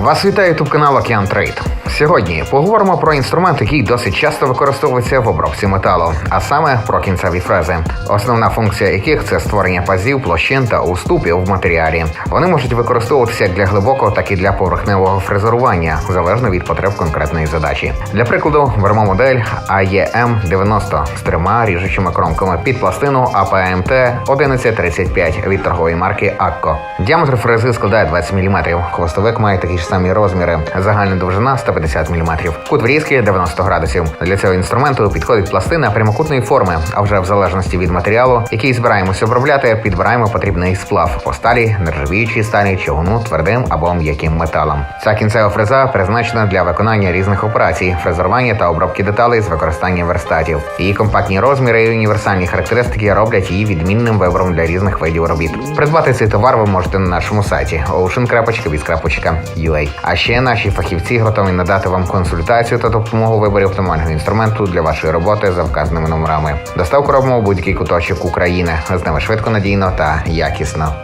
Вас вітає ютуб канал Океан Трейд. Сьогодні поговоримо про інструмент, який досить часто використовується в обробці металу, а саме про кінцеві фрези, основна функція яких це створення пазів, площин та уступів в матеріалі. Вони можуть використовуватися як для глибокого, так і для поверхневого фрезерування, залежно від потреб конкретної задачі. Для прикладу, беремо модель AEM 90 з трьома ріжучими кромками під пластину APMT 1135 від торгової марки Акко. Діаметр фрези складає 20 мм. Хвостовик має такі ж самі розміри. Загальна довжина 150 мм. Кут врізки 90 градусів. Для цього інструменту підходить пластина прямокутної форми. А вже в залежності від матеріалу, який збираємося обробляти, підбираємо потрібний сплав по сталі, нержавіючій сталі, чавуну, твердим або м'яким металам. Ця кінцева фреза призначена для виконання різних операцій, фрезерування та обробки деталей з використанням верстатів. Її компактні розміри і універсальні характеристики роблять її відмінним вибором для різних видів робіт. Придбати цей товар ви можете на нашому сайті ocean.biz.ua. А ще наші фахівці готові надати вам консультацію та допомогу виборі оптимального інструменту для вашої роботи за вказаними номерами. Доставку робимо у будь-який куточок України. З ними швидко, надійно та якісно.